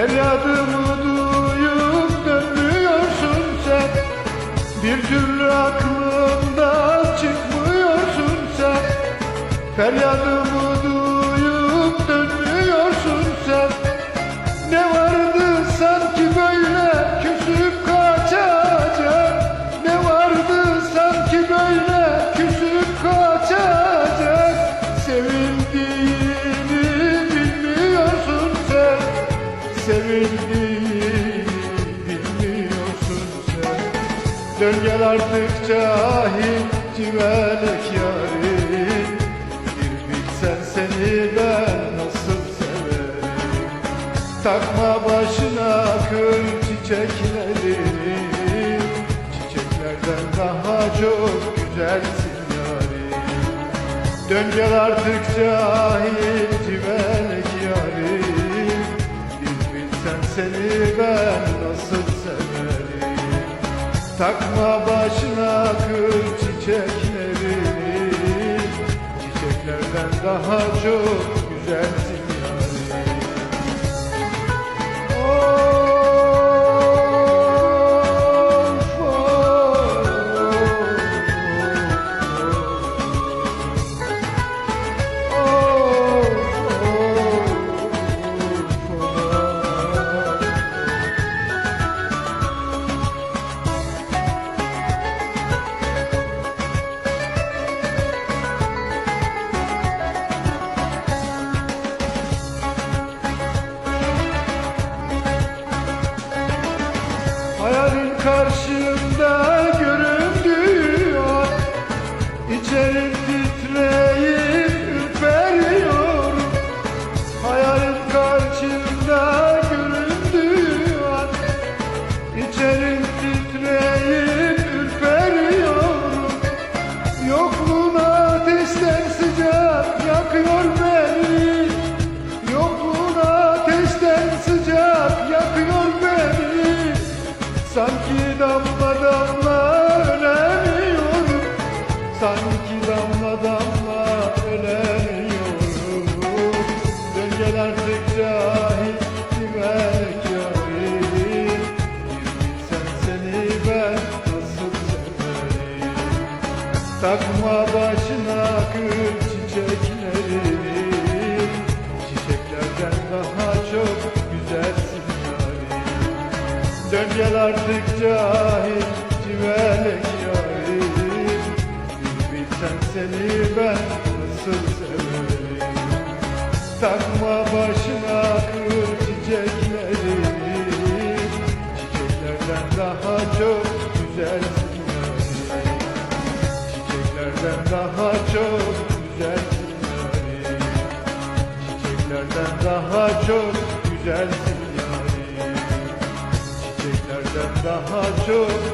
Feryadımı duyup dönmüyorsun sen. Bir türlü aklımdan çıkmıyorsun sen. Feryadım Dön gel artık cahil civelek yarim. Bir bilsen seni ben nasıl severim? Takma başına kır çiçeklerini Çiçeklerden daha çok güzelsin yarim. Dön gel artık cahil civelek yarim. Bir bilsen seni ben nasıl Takma başına kır çiçeklerini. Çiçeklerden daha çok güzelsin Hayalin Sanki damla damla ölemiyorum. Sanki damla damla ölemiyorum. Dön gel artık cahil yarim Bir bilsen seni ben nasıl severim? Takma başına kır çiçeklerini Çiçeklerden daha Dön gel artık cahil civelek yarim Bir bilsen seni ben nasıl severim. Takma başına kır çiçeklerini Çiçeklerden daha çok güzelsin. Yarim Çiçeklerden daha çok güzelsin. Yarim Çiçeklerden daha çok güzelsin yarim Çiçeklerden daha çok